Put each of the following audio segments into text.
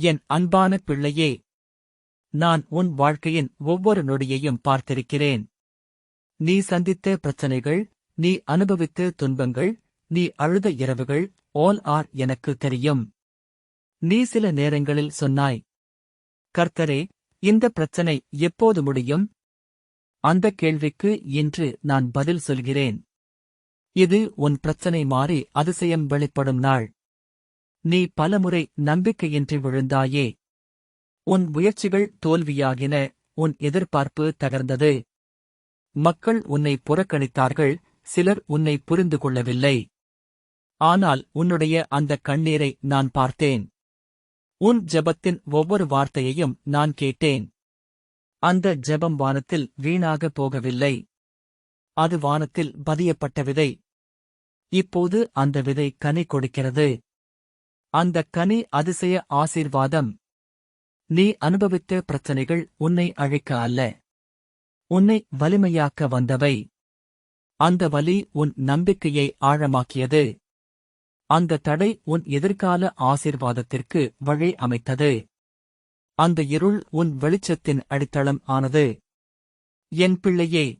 என் அன்பான பிள்ளையே நான் உன் வாழ்க்கையின் ஒவ்வொரு நொடியையும் பார்த்திருக்கிறேன். நீ சந்தித்த பிரச்சனைகள் நீ அனுபவித்த துன்பங்கள் நீ அழுத இரவுகள் ஆல் ஆர் எனக்கு தெரியும். நீ சில நேரங்களில் சொன்னாய் கர்த்தரே இந்த பிரச்சனை எப்போது முடியும்? அந்த கேள்விக்கு இன்று நான் பதில் சொல்கிறேன். இது உன் பிரச்சனை மாறி அதிசயம் வெளிப்படும் நாள். நீ பலமுறை நம்பிக்கையின்றி விழுந்தாயே. உன் முயற்சிகள் தோல்வியாகின உன் எதிர்பார்ப்பு தகர்ந்தது. மக்கள் உன்னை புறக்கணித்தார்கள் சிலர் உன்னை புரிந்து கொள்ளவில்லை. ஆனால் உன்னுடைய அந்த கண்ணீரை நான் பார்த்தேன். உன் ஜெபத்தின் ஒவ்வொரு வார்த்தையையும் நான் கேட்டேன். அந்த ஜெபம் வானத்தில் வீணாக போகவில்லை. அது வானத்தில் பதியப்பட்ட விதை. இப்போது அந்த விதை கனி கொடுக்கிறது. அந்த கனி அதிசய ஆசீர்வாதம். நீ அனுபவித்த பிரச்சனைகள் உன்னை அழைக்க அல்ல. உன்னை வலிமையாக்க வந்தவை. அந்த வலி உன் நம்பிக்கையை ஆழமாக்கியது. அந்த தடை உன் எதிர்கால ஆசீர்வாதத்திற்கு வழி அமைத்தது. அந்த இருள் உன் வெளிச்சத்தின் அடித்தளம் ஆனது. என் பிள்ளையே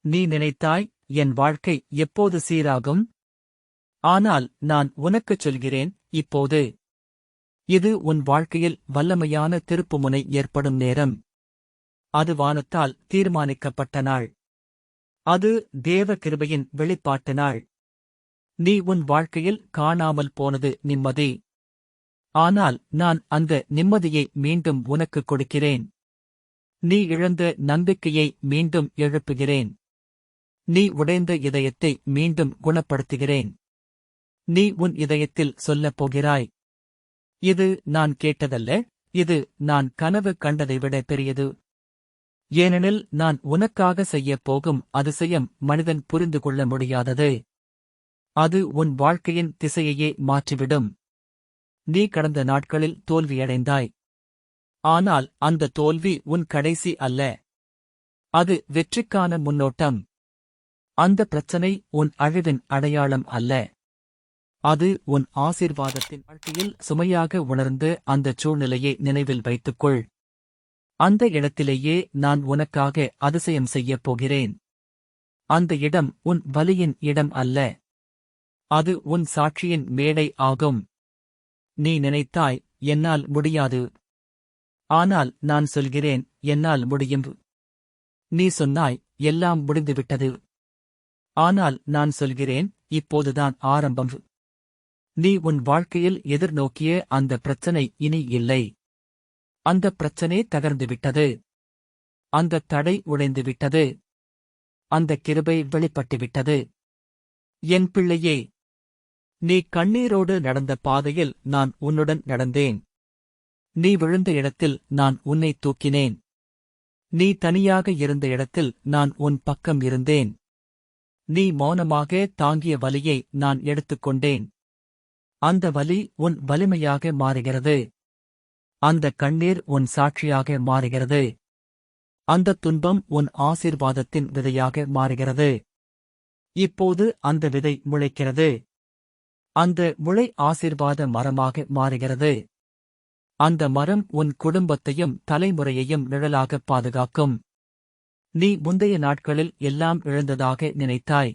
நீ நினைத்தாய் என் வாழ்க்கை எப்போது சீராகும்? ஆனால் நான் உனக்குச் சொல்கிறேன் இப்போது. இது உன் வாழ்க்கையில் வல்லமையான திருப்புமுனை ஏற்படும் நேரம். அது வானத்தால் தீர்மானிக்கப்பட்ட நாள். அது தேவ கிருபையின் வெளிப்பாட்டு நாள். நீ உன் வாழ்க்கையில் காணாமல் போனது நிம்மதி. ஆனால் நான் அந்த நிம்மதியை மீண்டும் உனக்கு கொடுக்கிறேன். நீ இழந்த நம்பிக்கையை மீண்டும் எழுப்புகிறேன். நீ உடைந்த இதயத்தை மீண்டும் குணப்படுத்துகிறேன். நீ உன் இதயத்தில் சொல்லப் போகிறாய். இது நான் கேட்டதல்ல இது நான் கனவு கண்டதை விட பெரியது. ஏனெனில் நான் உனக்காக செய்யப் போகும் அதிசயம் மனிதன் புரிந்து கொள்ள முடியாதது. அது உன் வாழ்க்கையின் திசையையே மாற்றிவிடும். நீ கடந்த நாட்களில் தோல்வியடைந்தாய். ஆனால் அந்த தோல்வி உன் கடைசி அல்ல. அது வெற்றிக்கான முன்னோட்டம். அந்த பிரச்சனை உன் அழிவின் அடையாளம் அல்ல. அது உன் ஆசீர்வாதத்தின் வாழ்க்கையில் சுமையாக உணர்ந்து அந்த சூழ்நிலையை நினைவில் வைத்துக்கொள். அந்த இடத்திலேயே நான் உனக்காக அதிசயம் செய்யப் போகிறேன். அந்த இடம் உன் வலியின் இடம் அல்ல. அது உன் சாட்சியின் மேடை ஆகும். நீ நினைத்தாய் என்னால் முடியாது. ஆனால் நான் சொல்கிறேன் என்னால் முடியும். நீ சொன்னாய் எல்லாம் முடிந்துவிட்டது. ஆனால் நான் சொல்கிறேன் இப்போதுதான் ஆரம்பம். நீ உன் வாழ்க்கையில் எதிர்நோக்கிய அந்த பிரச்சனை இனி இல்லை. அந்த பிரச்சனை தகர்ந்துவிட்டது. அந்த தடை உடைந்துவிட்டது. அந்த கிருபை வெளிப்பட்டுவிட்டது. என் பிள்ளையே நீ கண்ணீரோடு நடந்த பாதையில் நான் உன்னுடன் நடந்தேன். நீ விழுந்த இடத்தில் நான் உன்னை தூக்கினேன். நீ தனியாக இருந்த இடத்தில் நான் உன் பக்கம் இருந்தேன். நீ மௌனமாக தாங்கிய வலியை நான் எடுத்துக்கொண்டேன். அந்த வலி உன் வலிமையாக மாறுகிறது. அந்த கண்ணீர் உன் சாட்சியாக மாறுகிறது. அந்த துன்பம் உன் ஆசீர்வாதத்தின் விதையாக மாறுகிறது. இப்போது அந்த விதை முளைக்கிறது. அந்த முளை ஆசீர்வாத மரமாக மாறுகிறது. அந்த மரம் உன் குடும்பத்தையும் தலைமுறையையும் நிழலாக பாதுகாக்கும். நீ முந்தைய நாட்களில் எல்லாம் இழந்ததாக நினைத்தாய்.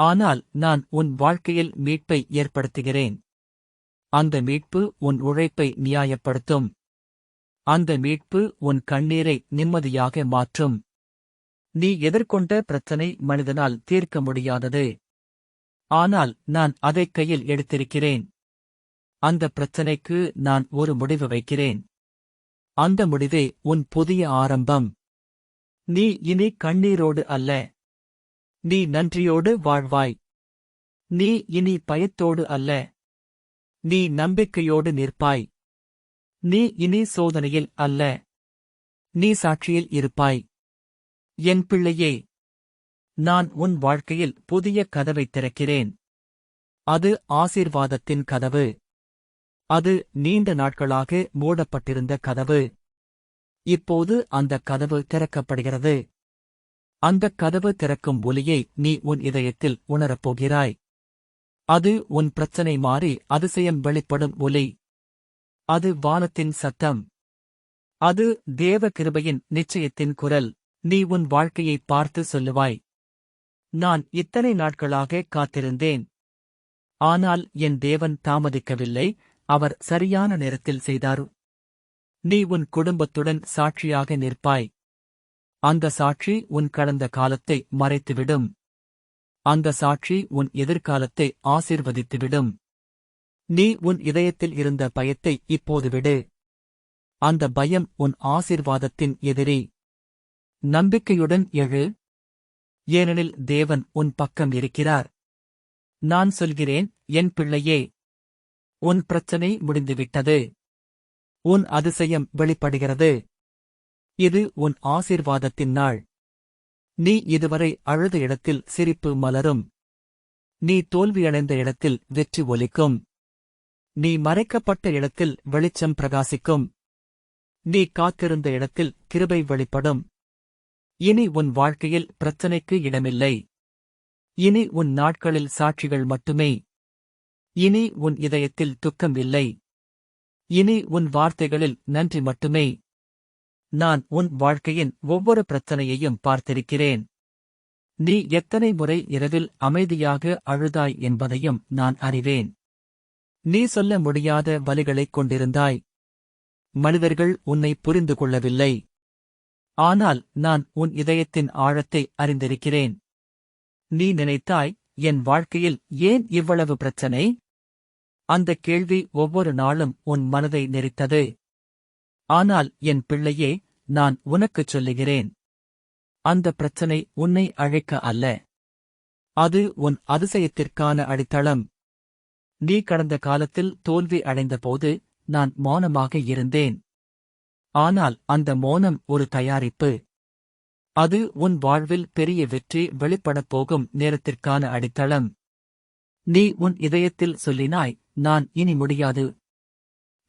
ஆனால் நான் உன் வாழ்க்கையில் மீட்பை ஏற்படுத்துகிறேன். அந்த மீட்பு உன் உழைப்பை நியாயப்படுத்தும். அந்த மீட்பு உன் கண்ணீரை நிம்மதியாக மாற்றும். நீ எதிர்கொண்ட பிரச்சனை மனிதனால் தீர்க்க முடியாதது. ஆனால் நான் அதை கையில் எடுத்திருக்கிறேன். அந்த பிரச்சனைக்கு நான் ஒரு முடிவு வைக்கிறேன். அந்த முடிவே உன் புதிய ஆரம்பம். நீ இனி கண்ணீரோடு அல்ல. நீ நன்றியோடு வாழ்வாய். நீ இனி பயத்தோடு அல்ல. நீ நம்பிக்கையோடு நிற்பாய். நீ இனி சோதனையில் அல்ல. நீ சாட்சியில் இருப்பாய். என் பிள்ளையே நான் உன் வாழ்க்கையில் புதிய கதவை திறக்கிறேன். அது ஆசீர்வாதத்தின் கதவு. அது நீண்ட நாட்களாக மூடப்பட்டிருந்த கதவு. இப்போது அந்த கதவு திறக்கப்படுகிறது. அந்தக் கதவு திறக்கும் ஒலியை நீ உன் இதயத்தில் உணரப்போகிறாய். அது உன் பிரச்சனை மாறி அதிசயம் வெளிப்படும் ஒலி. அது வானத்தின் சத்தம். அது தேவ கிருபையின் நிச்சயத்தின் குரல். நீ உன் வாழ்க்கையை பார்த்து சொல்லுவாய். நான் இத்தனை நாட்களாக காத்திருந்தேன். ஆனால் என் தேவன் தாமதிக்கவில்லை. அவர் சரியான நேரத்தில் செய்தார். நீ உன் குடும்பத்துடன் சாட்சியாக நிற்பாய். அந்த சாட்சி உன் கடந்த காலத்தை மறைத்துவிடும். அந்த சாட்சி உன் எதிர்காலத்தை ஆசிர்வதித்துவிடும். நீ உன் இதயத்தில் இருந்த பயத்தை இப்போது விடு. அந்த பயம் உன் ஆசீர்வாதத்தின் எதிரி. நம்பிக்கையுடன் எழு. ஏனெனில் தேவன் உன் பக்கம் இருக்கிறார். நான் சொல்கிறேன் என் பிள்ளையே உன் பிரச்சனை முடிந்துவிட்டது. உன் அதிசயம் வெளிப்படுகிறது. இது உன் ஆசீர்வாதத்தின் நாள். நீ இதுவரை அழுத இடத்தில் சிரிப்பு மலரும். நீ தோல்வியடைந்த இடத்தில் வெற்றி ஒலிக்கும். நீ மறைக்கப்பட்ட இடத்தில் வெளிச்சம் பிரகாசிக்கும். நீ காத்திருந்த இடத்தில் கிருபை வெளிப்படும். இனி உன் வாழ்க்கையில் பிரச்சனைக்கு இடமில்லை. இனி உன் நாட்களில் சாட்சிகள் மட்டுமே. இனி உன் இதயத்தில் துக்கம் இல்லை இனி உன் வார்த்தைகளில் நன்றி மட்டுமே. நான் உன் வாழ்க்கையின் ஒவ்வொரு பிரச்சனையையும் பார்த்திருக்கிறேன். நீ எத்தனை முறை இரவில் அமைதியாக அழுதாய் என்பதையும் நான் அறிவேன். நீ சொல்ல முடியாத வலிகளைக் கொண்டிருந்தாய். மனிதர்கள் உன்னை புரிந்து கொள்ளவில்லை. ஆனால் நான் உன் இதயத்தின் ஆழத்தை அறிந்திருக்கிறேன். நீ நினைத்தாய் என் வாழ்க்கையில் ஏன் இவ்வளவு பிரச்சனை? அந்த கேள்வி ஒவ்வொரு நாளும் உன் மனதை நெரித்தது. ஆனால் என் பிள்ளையே நான் உனக்குச் சொல்லுகிறேன். அந்த பிரச்சனை உன்னை அழைக்க அல்ல. அது உன் அதிசயத்திற்கான அடித்தளம். நீ கடந்த காலத்தில் தோல்வி அடைந்தபோது நான் மௌனமாக இருந்தேன். ஆனால் அந்த மௌனம் ஒரு தயாரிப்பு. அது உன் வாழ்வில் பெரிய வெற்றி வெளிப்படப் போகும் நேரத்திற்கான அடித்தளம். நீ உன் இதயத்தில் சொல்லினாய் நான் இனி முடியாது.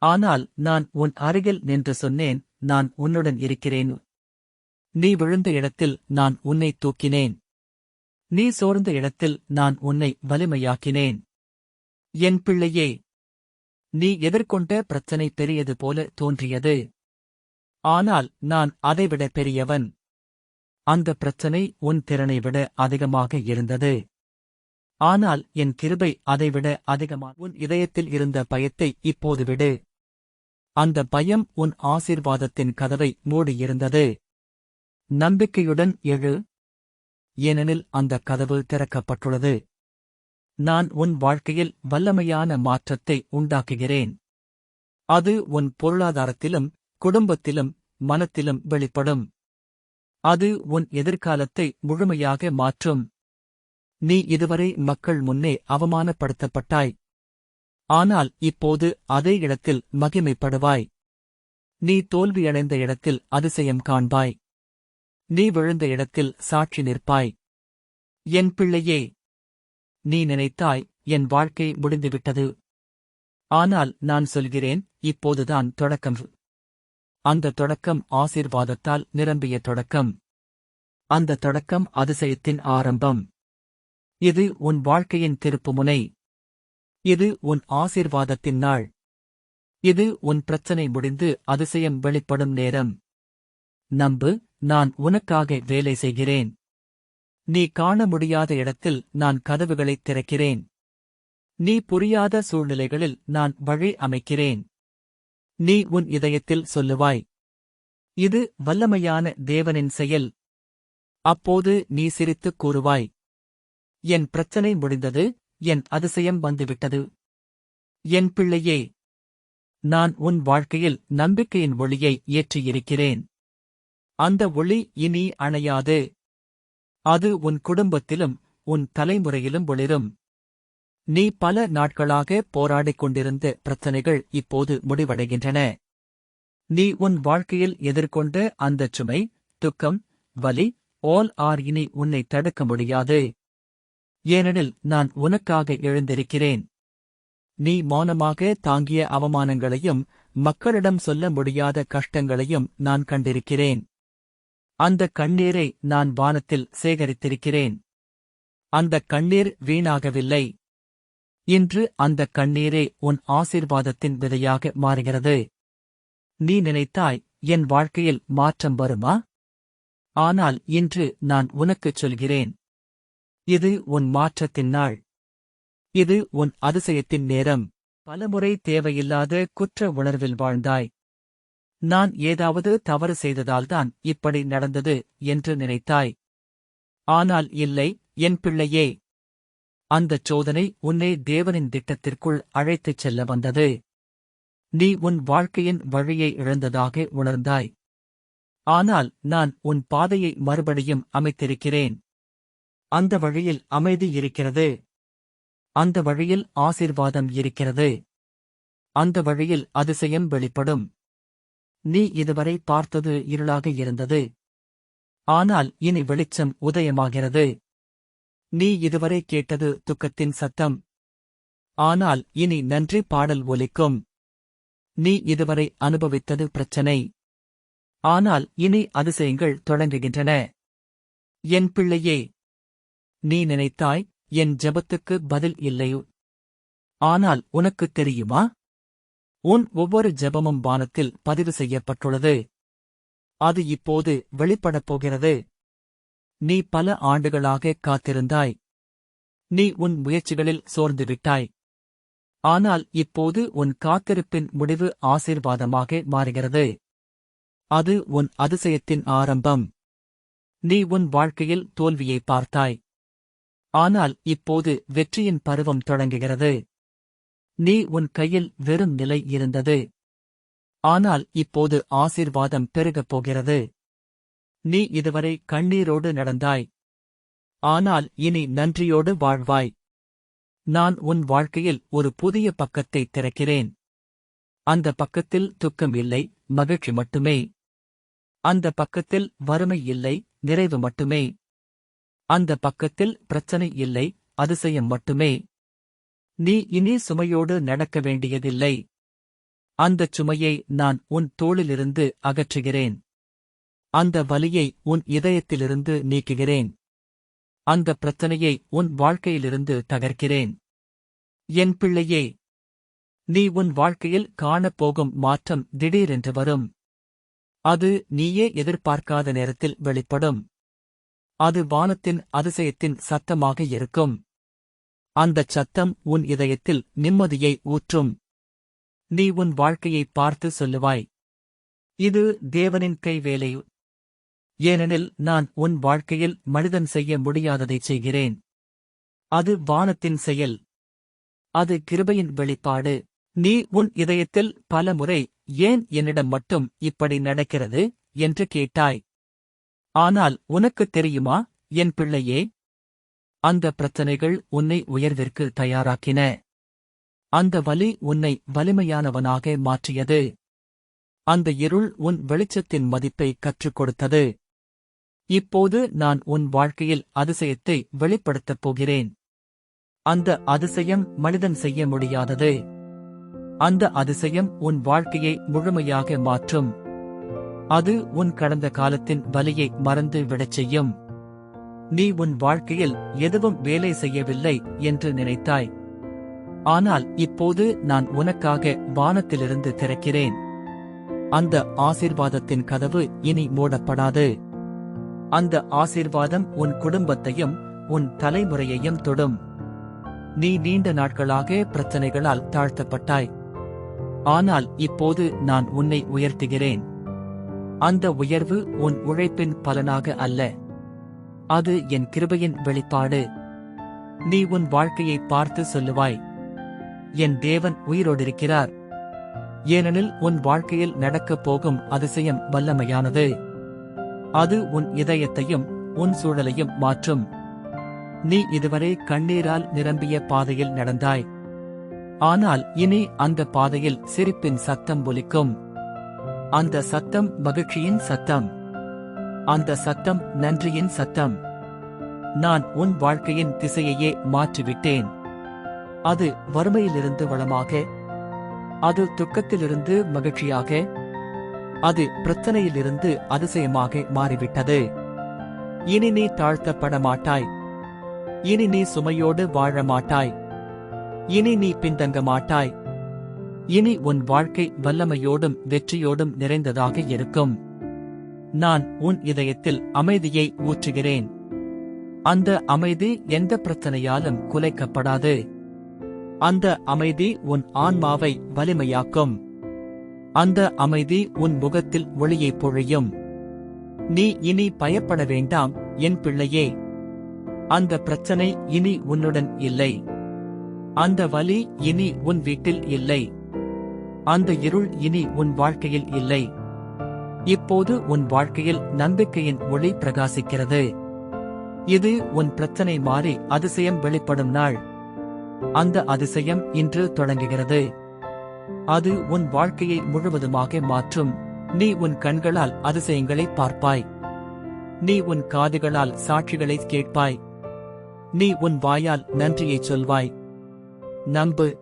ஆனால் நான் உன் அருகில் நின்று சொன்னேன் நான் உன்னுடன் இருக்கிறேன். நீ விழுந்த இடத்தில் நான் உன்னை தூக்கினேன். நீ சோர்ந்த இடத்தில் நான் உன்னை வலிமையாக்கினேன். என் பிள்ளையே நீ எதிர்கொண்ட பிரச்சனை பெரியது போல தோன்றியது. ஆனால் நான் அதைவிட பெரியவன். அந்த பிரச்சனை உன் திறனை விட அதிகமாக இருந்தது. ஆனால் என் கிருபை அதைவிட அதிகமாக உன் இதயத்தில் இருந்த பயத்தை இப்போது விடு. அந்த பயம் உன் ஆசீர்வாதத்தின் கதவை மூடியிருந்தது நம்பிக்கையுடன் எழு. ஏனெனில் அந்த கதவு திறக்கப்பட்டுள்ளது. நான் உன் வாழ்க்கையில் வல்லமையான மாற்றத்தை உண்டாக்குகிறேன். அது உன் பொருளாதாரத்திலும் குடும்பத்திலும் மனத்திலும் வெளிப்படும். அது உன் எதிர்காலத்தை முழுமையாக மாற்றும். நீ இதுவரை மக்கள் முன்னே அவமானப்படுத்தப்பட்டாய். ஆனால் இப்போது அதே இடத்தில் மகிமைப்படுவாய். நீ தோல்வியடைந்த இடத்தில் அதிசயம் காண்பாய். நீ விழுந்த இடத்தில் சாட்சி நிற்பாய். என் பிள்ளையே நீ நினைத்தாய் என் வாழ்க்கை முடிந்துவிட்டது. ஆனால் நான் சொல்கிறேன் இப்போதுதான் தொடக்கம். அந்த தொடக்கம் ஆசீர்வாதத்தால் நிரம்பிய தொடக்கம். அந்த தொடக்கம் அதிசயத்தின் ஆரம்பம். இது உன் வாழ்க்கையின் திருப்புமுனை. இது உன் ஆசீர்வாதத்தின் நாள். இது உன் பிரச்சனை முடிந்து அதிசயம் வெளிப்படும் நேரம். நம்பு நான் உனக்காக வேலை செய்கிறேன். நீ காண முடியாத இடத்தில் நான் கதவுகளைத் திறக்கிறேன். நீ புரியாத சூழ்நிலைகளில் நான் வழி அமைக்கிறேன். நீ உன் இதயத்தில் சொல்லுவாய் இது வல்லமையான தேவனின் செயல். அப்போது நீ சிரித்துக் கூறுவாய் என் பிரச்சனை முடிந்தது என் அதிசயம் வந்துவிட்டது. என் பிள்ளையே நான் உன் வாழ்க்கையில் நம்பிக்கையின் ஒளியை ஏற்றியிருக்கிறேன். அந்த ஒளி இனி அணையாது. அது உன் குடும்பத்திலும் உன் தலைமுறையிலும் ஒளிரும். நீ பல நாட்களாக போராடிக் கொண்டிருந்த பிரச்சனைகள் இப்போது முடிவடைகின்றன. நீ உன் வாழ்க்கையில் எதிர்கொண்ட அந்தச் சுமை துக்கம் வலி ஓல் ஆர் இனி உன்னை தடுக்க முடியாது. ஏனெனில் நான் உனக்காக எழுந்திருக்கிறேன். நீ மௌனமாக தாங்கிய அவமானங்களையும் மக்களிடம் சொல்ல முடியாத கஷ்டங்களையும் நான் கண்டிருக்கிறேன். அந்த கண்ணீரை நான் வானத்தில் சேகரித்திருக்கிறேன். அந்த கண்ணீர் வீணாகவில்லை. இன்று அந்த கண்ணீரே உன் ஆசீர்வாதத்தின் விதையாக மாறுகிறது. நீ நினைத்தாய் என் வாழ்க்கையில் மாற்றம் வருமா? ஆனால் இன்று நான் உனக்குச் சொல்கிறேன். இது உன் மாற்றத்தின் நாள். இது உன் அதிசயத்தின் நேரம். பலமுறை தேவையில்லாத குற்ற உணர்வில் வாழ்ந்தாய். நான் ஏதாவது தவறு செய்ததால்தான் இப்படி நடந்தது என்று நினைத்தாய். ஆனால் இல்லை என் பிள்ளையே. அந்தச் சோதனை உன்னை தேவனின் திட்டத்திற்குள் அழைத்துச் செல்ல வந்தது. நீ உன் வாழ்க்கையின் வழியை இழந்ததாக உணர்ந்தாய். ஆனால் நான் உன் பாதையை மறுபடியும் அமைத்திருக்கிறேன். அந்த வழியில் அமைதி இருக்கிறது. அந்த வழியில் ஆசீர்வாதம் இருக்கிறது. அந்த வழியில் அதிசயம் வெளிப்படும். நீ இதுவரை பார்த்தது இருளாக இருந்தது. ஆனால் இனி வெளிச்சம் உதயமாகிறது. நீ இதுவரை கேட்டது துக்கத்தின் சத்தம். ஆனால் இனி நன்றி பாடல் ஒலிக்கும். நீ இதுவரை அனுபவித்தது பிரச்சனை. ஆனால் இனி அதிசயங்கள் தொடங்குகின்றன. என் பிள்ளையே நீ நினைத்தாய் என் ஜபத்துக்கு பதில் இல்லையோ? ஆனால் உனக்குத் தெரியுமா? உன் ஒவ்வொரு ஜெபமும் வானத்தில் பதிவு செய்யப்பட்டுள்ளது. அது இப்போது வெளிப்படப் போகிறது. நீ பல ஆண்டுகளாக காத்திருந்தாய். நீ உன் முயற்சிகளில் சோர்ந்துவிட்டாய் ஆனால் இப்போது உன் காத்திருப்பின் முடிவு ஆசீர்வாதமாக மாறுகிறது. அது உன் அதிசயத்தின் ஆரம்பம். நீ உன் வாழ்க்கையில் தோல்வியை பார்த்தாய். ஆனால் இப்போது வெற்றியின் பருவம் தொடங்குகிறது. நீ உன் கையில் வெறும் நிலை இருந்தது. ஆனால் இப்போது ஆசீர்வாதம் பெருகப் போகிறது. நீ இதுவரை கண்ணீரோடு நடந்தாய். ஆனால் இனி நன்றியோடு வாழ்வாய். நான் உன் வாழ்க்கையில் ஒரு புதிய பக்கத்தை திறக்கிறேன். அந்த பக்கத்தில் துக்கம் இல்லை மகிழ்ச்சி மட்டுமே. அந்த பக்கத்தில் வறுமை இல்லை நிறைவு மட்டுமே. அந்த பக்கத்தில் பிரச்சனை இல்லை அதிசயம் மட்டுமே. நீ இனி சுமையோடு நடக்க வேண்டியதில்லை. அந்தச் சுமையை நான் உன் தோளிலிருந்து அகற்றுகிறேன். அந்த வலியை உன் இதயத்திலிருந்து நீக்குகிறேன். அந்த பிரச்சனையை உன் வாழ்க்கையிலிருந்து தகர்க்கிறேன். என் பிள்ளையே நீ உன் வாழ்க்கையில் காணப்போகும் மாற்றம் திடீரென்று வரும். அது நீயே எதிர்பார்க்காத நேரத்தில் வெளிப்படும். அது வானத்தின் அதிசயத்தின் சத்தமாக இருக்கும். அந்தச் சத்தம் உன் இதயத்தில் நிம்மதியை ஊற்றும். நீ உன் வாழ்க்கையை பார்த்து சொல்லுவாய். இது தேவனின் கைவேலை. ஏனெனில் நான் உன் வாழ்க்கையில் மனிதன் செய்ய முடியாததைச் செய்கிறேன். அது வானத்தின் செயல். அது கிருபையின் வெளிப்பாடு. நீ உன் இதயத்தில் பல முறை ஏன் என்னிடம் மட்டும் இப்படி நடக்கிறது? என்று கேட்டாய். ஆனால் உனக்குத் தெரியுமா என் பிள்ளையே? அந்த பிரச்சனைகள் உன்னை உயர்விற்கு தயாராக்கின. அந்த வலி உன்னை வலிமையானவனாக மாற்றியது. அந்த இருள் உன் வெளிச்சத்தின் மதிப்பை கற்றுக் கொடுத்தது இப்போது நான் உன் வாழ்க்கையில் அதிசயத்தை வெளிப்படுத்தப் போகிறேன். அந்த அதிசயம் மனிதன் செய்ய முடியாதது. அந்த அதிசயம் உன் வாழ்க்கையை முழுமையாக மாற்றும். அது உன் கடந்த காலத்தின் வலியை மறந்து விடச் செய்யும். நீ உன் வாழ்க்கையில் எதுவும் வேலை செய்யவில்லை என்று நினைத்தாய். ஆனால் இப்போது நான் உனக்காக வானத்திலிருந்து திறக்கிறேன். அந்த ஆசீர்வாதத்தின் கதவு இனி மூடப்படாது. அந்த ஆசீர்வாதம் உன் குடும்பத்தையும் உன் தலைமுறையையும் தொடும். நீ நீண்ட நாட்களாக பிரச்சனைகளால் தாழ்த்தப்பட்டாய். ஆனால் இப்போது நான் உன்னை உயர்த்துகிறேன். அந்த உயர்வு உன் உழைப்பின் பலனாக அல்ல. அது என் கிருபையின் வெளிப்பாடு. நீ உன் வாழ்க்கையை பார்த்து சொல்லுவாய். என் தேவன் உயிரோடிருக்கிறார். ஏனெனில் உன் வாழ்க்கையில் நடக்கப் போகும் அதிசயம் வல்லமையானது. அது உன் இதயத்தையும் உன் சூழலையும் மாற்றும். நீ இதுவரை கண்ணீரால் நிரம்பிய பாதையில் நடந்தாய். ஆனால் இனி அந்த பாதையில் சிரிப்பின் சத்தம் ஒலிக்கும். அந்த சத்தம் மகிழ்ச்சியின் சத்தம். அந்த சத்தம் நன்றியின் சத்தம். நான் உன் வாழ்க்கையின் திசையையே மாற்றிவிட்டேன். அது வறுமையிலிருந்து வளமாக அது துக்கத்திலிருந்து மகிழ்ச்சியாக அது பிரச்சனையிலிருந்து அதிசயமாக மாறிவிட்டது. இனி நீ தாழ்த்தப்பட மாட்டாய். இனி நீ சுமையோடு வாழ மாட்டாய். இனி நீ பின்தங்க மாட்டாய். இனி உன் வாழ்க்கை வல்லமையோடும் வெற்றியோடும் நிறைந்ததாக இருக்கும். நான் உன் இதயத்தில் அமைதியை ஊற்றுகிறேன். அந்த அமைதி எந்த பிரச்சனையாலும் குலைக்கப்படாது. அந்த அமைதி உன் ஆன்மாவை வலிமையாக்கும். அந்த அமைதி உன் முகத்தில் ஒளியை பொழியும். நீ இனி பயப்பட வேண்டாம் என் பிள்ளையே. அந்த பிரச்சனை இனி உன்னுடன் இல்லை. அந்த வலி இனி உன் வீட்டில் இல்லை. அந்த இருள் இனி உன் வாழ்க்கையில் இல்லை. இப்போது உன் வாழ்க்கையில் நம்பிக்கையின் ஒளி பிரகாசிக்கிறது. இது உன் பிரச்சனை மாறி அதிசயம் வெளிப்படும் நாள். அந்த அதிசயம் இன்று தொடங்குகிறது. அது உன் வாழ்க்கையை முழுவதுமாக மாற்றும். நீ உன் கண்களால் அதிசயங்களை பார்ப்பாய். நீ உன் காதுகளால் சாட்சிகளை கேட்பாய். நீ உன் வாயால் நன்றியை சொல்வாய். நம்பு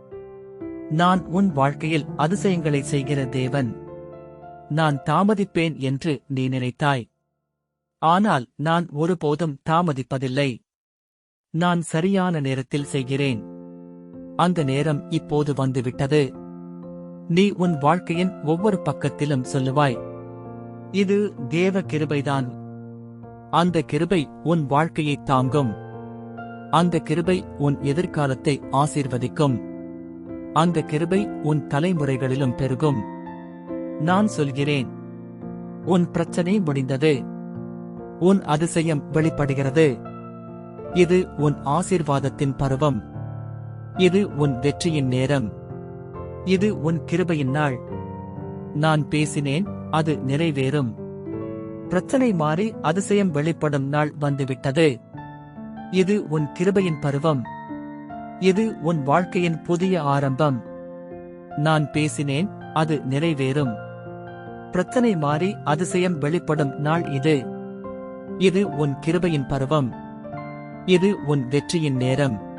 நான் உன் வாழ்க்கையில் அதிசயங்களை செய்கிற தேவன். நான் தாமதிப்பேன் என்று நீ நினைத்தாய். ஆனால் நான் ஒருபோதும் தாமதிப்பதில்லை. நான் சரியான நேரத்தில் செய்கிறேன். அந்த நேரம் இப்போது வந்துவிட்டது. நீ உன் வாழ்க்கையின் ஒவ்வொரு பக்கத்திலும் சொல்லுவாய். இது தேவ கிருபைதான். அந்த கிருபை உன் வாழ்க்கையை தாங்கும். அந்த கிருபை உன் எதிர்காலத்தை ஆசீர்வதிக்கும். அந்த கிருபை உன் தலைமுறைகளிலும் பெருகும். நான் சொல்கிறேன் உன் பிரச்சனை முடிந்தது. உன் அதிசயம் வெளிப்படுகிறது. இது உன் ஆசீர்வாதத்தின் பருவம். இது உன் வெற்றியின் நேரம். இது உன் கிருபையின் நாள். நான் பேசினேன் அது நிறைவேறும். பிரச்சனை மாறி அதிசயம் வெளிப்படும் நாள் வந்துவிட்டது. இது உன் கிருபையின் பருவம். இது உன் வாழ்க்கையின் புதிய ஆரம்பம். நான் பேசினேன் அது நிறைவேறும். பிரச்சனை மாறி அதிசயம் வெளிப்படும் நாள் இது. இது உன் கிருபையின் பருவம். இது உன் வெற்றியின் நேரம்.